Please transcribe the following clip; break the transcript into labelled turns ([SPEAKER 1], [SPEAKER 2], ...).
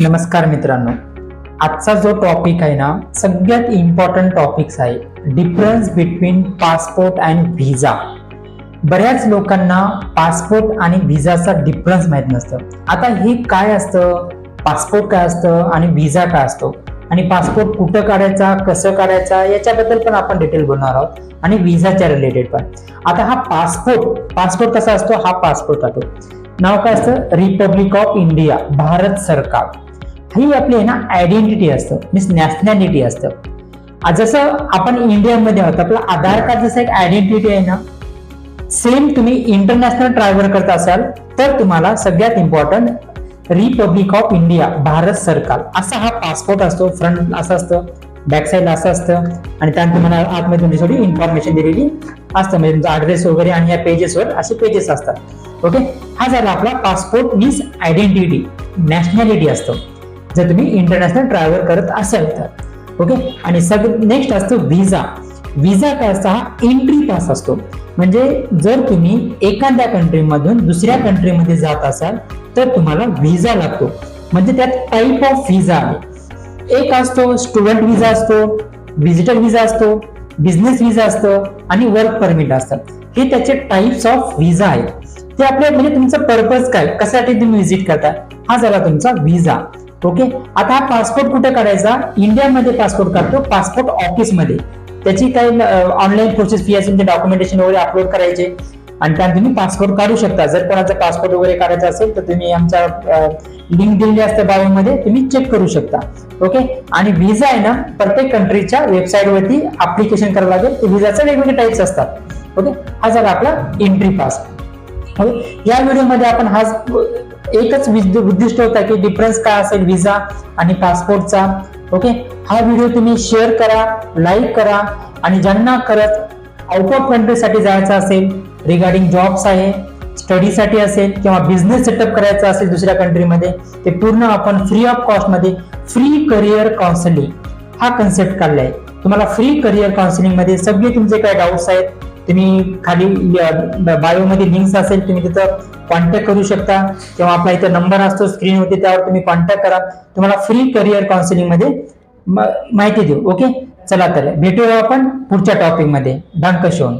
[SPEAKER 1] नमस्कार मित्रांनो. आजचा जो टॉपिक आहे ना सगळ्यात इम्पॉर्टंट टॉपिक्स आहे difference between passport and visa बऱ्याच लोकांना पासपोर्ट आणि व्हिजाचा डिफरन्स माहीत नसतं. आता हे काय असतं? पासपोर्ट काय असतं? आणि व्हिजा काय असतो? आणि पासपोर्ट कुठं काढायचा? कसं काढायचा? याच्याबद्दल पण आपण डिटेल बोलणार आहोत. आणि व्हिजाच्या रिलेटेड पण. आता हा पासपोर्ट पासपोर्ट कसा असतो? हा पासपोर्ट असतो. नाव काय असतं? रिपब्लिक ऑफ इंडिया भारत सरकार. ही आपली आहे ना आयडेंटिटी असतं. मीन्स नॅशनॅलिटी असतं. जसं आपण इंडियामध्ये आहोत आपलं आधार कार्ड जसं एक आयडेंटिटी आहे ना सेम तुम्ही इंटरनॅशनल ट्रॅव्हल करत असाल तर तुम्हाला सगळ्यात important republic of India Bharat सरकार. असा हा पासपोर्ट असतो फ्रंट असं असतं बॅक साईड असं असतं आणि त्यानंतर तुम्हाला आतमध्ये तुमची थोडी इन्फॉर्मेशन दिलेली असतं. म्हणजे तुमचा ॲड्रेस वगैरे आणि या पेजेसवर असे पेजेस असतात. ओके हा झाला आपला पासपोर्ट मीन्स आयडेंटिटी नॅशनॅलिटी असतो. जर तुम्ही इंटरनॅशनल ट्रॅव्हल करत असाल तर ओके आणि सग नेक्स्ट असतो व्हिसा व्हिसा काय हा एंट्री पास असतो. म्हणजे जर तुम्ही एखाद्या कंट्रीमधून दुसऱ्या कंट्रीमध्ये जात असाल तर तुम्हाला व्हिसा लागतो. म्हणजे त्यात टाईप ऑफ व्हिसा आहे. एक असतो स्टुडंट व्हिसा असतो व्हिजिटर व्हिसा असतो बिझनेस व्हिसा असतो आणि वर्क परमिट असतात हे त्याचे टाइप्स ऑफ व्हिसा आहेत. ते आपल्या म्हणजे तुमचं पर्पज काय? कशासाठी तुम्ही व्हिजिट करता? हा झाला तुमचा व्हिसा ओके आता हा पासपोर्ट कुठे काढायचा? इंडियामध्ये पासपोर्ट काढतो पासपोर्ट ऑफिसमध्ये त्याची काही ऑनलाईन प्रोसेस फी असेल ते डॉक्युमेंटेशन वगैरे अपलोड करायचे. आणि त्यात तुम्ही पासपोर्ट काढू शकता. जर कोणाचा पासपोर्ट वगैरे काढायचा असेल तर तुम्ही आमच्या लिंक दिलेली असते बायोमध्ये तुम्ही चेक करू शकता. ओके आणि व्हिसा आहे ना प्रत्येक कंट्रीच्या वेबसाईटवरती अप्लिकेशन करावं लागेल. ते व्हिसाचे वेगवेगळे टाईप्स असतात. ओके हा झाला आपला एंट्री पास या व्हिडिओमध्ये आपण हा एकच उद्दिष्ट होता की डिफरन्स काय असेल व्हिसा आणि पासपोर्टचा ओके हा व्हिडिओ तुम्ही शेअर करा लाईक करा आणि ज्यांना करत आउट ऑफ कंट्रीसाठी जायचं असेल रिगार्डिंग जॉब्स आहे स्टडीसाठी असेल किंवा बिझनेस सेटअप करायचा असेल दुसऱ्या कंट्रीमध्ये ते पूर्ण आपण फ्री ऑफ कॉस्टमध्ये फ्री करिअर काउन्सिलिंग हा कन्सेप्ट काढलाय. तुम्हाला फ्री करिअर काउन्सिलिंगमध्ये सगळे तुमचे काय डाऊट्स आहेत तुम्ही खाली बायोमध्ये लिंक्स असेल तुम्ही तिथं कॉन्टॅक्ट करू शकता. किंवा आपला इथं नंबर असतो स्क्रीनवरती त्यावर तुम्ही कॉन्टॅक्ट करा. तुम्हाला फ्री करिअर काउन्सिलिंगमध्ये माहिती देऊ. ओके चला तर भेटूया आपण पुढच्या टॉपिकमध्ये डांक शोन